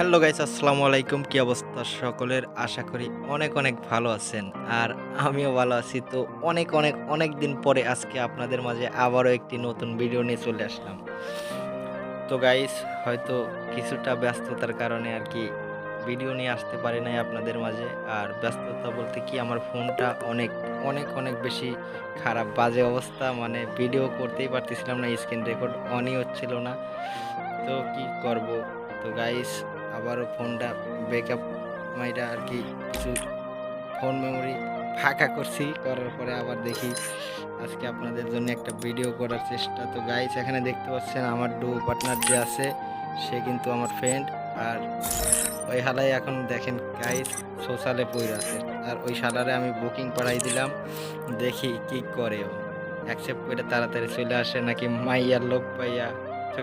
Hello guys, আসসালামু আলাইকুম। কি অবস্থা সকলের? আশা করি অনেক অনেক ভালো আছেন। আর আমিও ভালো আছি। তো অনেক অনেক অনেক দিন পরে আজকে আপনাদের মাঝে আবারও একটি নতুন ভিডিও নিয়ে চলে আসলাম। তো গাইস, হয়তো কিছুটা ব্যস্ততার কারণে আর কি ভিডিও নিয়ে আসতে পারি নাই আপনাদের মাঝে। আর ব্যস্ততা বলতে কি, আমার ফোনটা অনেক অনেক অনেক বেশি খারাপ, বাজে অবস্থা। মানে ভিডিও করতেই পারতেছিলাম না স্ক্রিন রেকর্ড অনই হচ্ছিল না। তো কি করব? তো গাইস আবারও ফোনটা ব্যাকআপ মাইরা আর কি কিছু ফোন মেমোরি ফাঁকা করছি। করার পরে আবার দেখি আজকে আপনাদের জন্য একটা ভিডিও করার চেষ্টা। তো গাইস এখানে দেখতে পাচ্ছেন আমার ডু পার্টনার যে আছে, সে কিন্তু আমার ফ্রেন্ড আর ওই হালাই এখন দেখেন গাইস সোশ্যালে পড়ে আছে। আর ওই শালারে আমি বুকিং পাঠাই দিলাম, দেখি কি করে ও। অ্যাকসেপ্ট করে তাড়াতাড়ি চলে আসে নাকি মাইয়ার লোক পাইয়া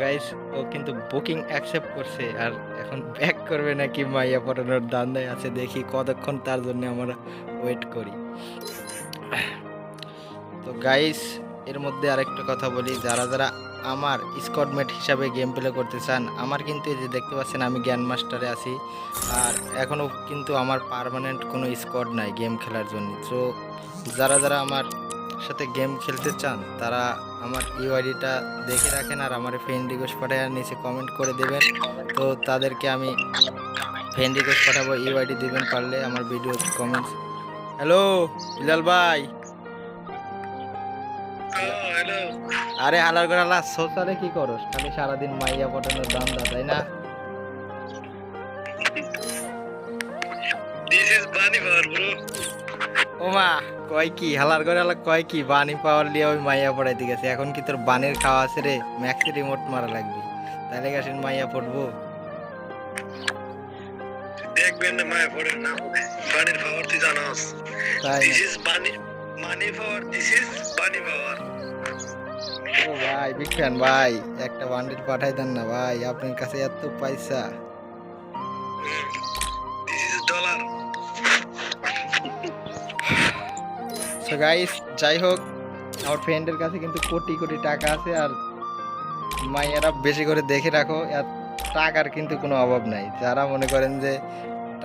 গাইস ও কিন্তু বুকিং অ্যাকসেপ্ট করছে আর এখন ব্যাক করবে নাকি মাইয়া পড়ানোর দান্দায় আছে, দেখি কতক্ষণ তার জন্য আমরা ওয়েট করি। তো গাইস এর মধ্যে আরেকটা কথা বলি, যারা যারা আমার স্কটমেট হিসাবে গেম প্লে করতে চান, আমার কিন্তু এই যে দেখতে পাচ্ছেন আমি জ্ঞান মাস্টারে আছি, আর এখনও কিন্তু আমার পার্মানেন্ট কোনো স্কোয়াড নাই গেম খেলার জন্য। তো যারা যারা আমার সাথে গেম খেলতে চান, তারা আমার ইউআইডিটা দেখে রাখেন আর আমার ফ্রেন্ড রিকোয়েস্ট পাঠায় আর নিচে কমেন্ট করে দেবেন। তো তাদেরকে আমি ফ্রেন্ড রিকোয়েস্ট পাঠাবো ইউআইডি দিবেন পারলে আমার ভিডিও কমেন্টস হ্যালো বিলাল ভাই। আরে হালার করে হালা সোশ্যালে কি করস? খালি সারাদিন মাইয়া পটানোর দাম দা তাই না? This is bunny power bro ওমা কয় কি হালার করে হালা কয় কি বানি পাওয়ার লিয়ে ওই মাইয়া পড়াইতে গেছে। এখন কি তোর বানের খাওয়া আছে রে? ম্যাক্সি রিমোট মারা লাগবে। তাহলে গেছেন মাইয়া পড়ব। দেখবেন না পড়ে না বানির পাওয়ার তুই জানাস। তাই this is bunny money power this is bunny power ও ভাই বিগ ফ্যান ভাই একটা বান্ডিল পাঠাই দেন না ভাই আপনার কাছে এত পয়সা। This is dollar so guys যাই হোক আমার ফ্রেন্ডের কাছে কিন্তু কোটি কোটি টাকা আছে আর মাইয়ারা বেশি করে দেখে রাখো এত টাকার কিন্তু কোনো অভাব নাই। যারা মনে করেন যে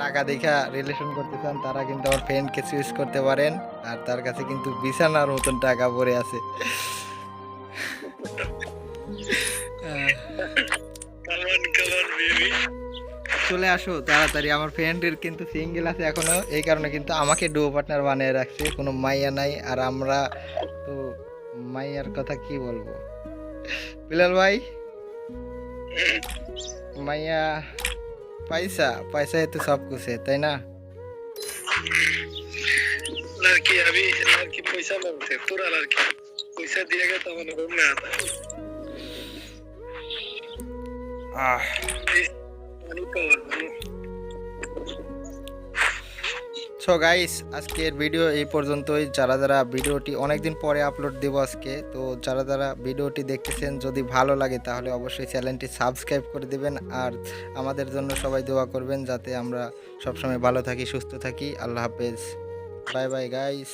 টাকা দেখা রিলেশন করতে চান, তারা কিন্তু আমার ফ্রেন্ডকে চুজ করতে পারেন, আর তার কাছে কিন্তু বিছানার মতন টাকা পড়ে আছে। কামান কামান বেবি চলে আসো তাড়াতাড়ি আমার ফ্রেন্ডের কিন্তু সিঙ্গেল আছে এখনো এই কারণে কিন্তু আমাকে ডুও পার্টনার বানিয়ে রাখছে কোনো মাইয়া নাই আর আমরা তো মাইয়ার কথা কি বলবো বিলাল ভাই মাইয়া পয়সা পয়সা তো সব कुछ है তাই না लड़की अभी लड़की पैसा मांगते पूरा लड़की पैसा दिएगा तो मैंने रूम में आता আহ बानी पावर ब्रो সো গাইস আজকের ভিডিও এই পর্যন্তই। যারা যারা ভিডিওটি অনেকদিন পরে আপলোড দেবো আজকে, তো যারা যারা ভিডিওটি দেখতেছেন, যদি ভালো লাগে, তাহলে অবশ্যই চ্যানেলটি সাবস্ক্রাইব করে দেবেন। আর আমাদের জন্য সবাই দোয়া করবেন, যাতে আমরা সবসময় ভালো থাকি, সুস্থ থাকি। আল্লাহ হাফেজ। Bye bye guys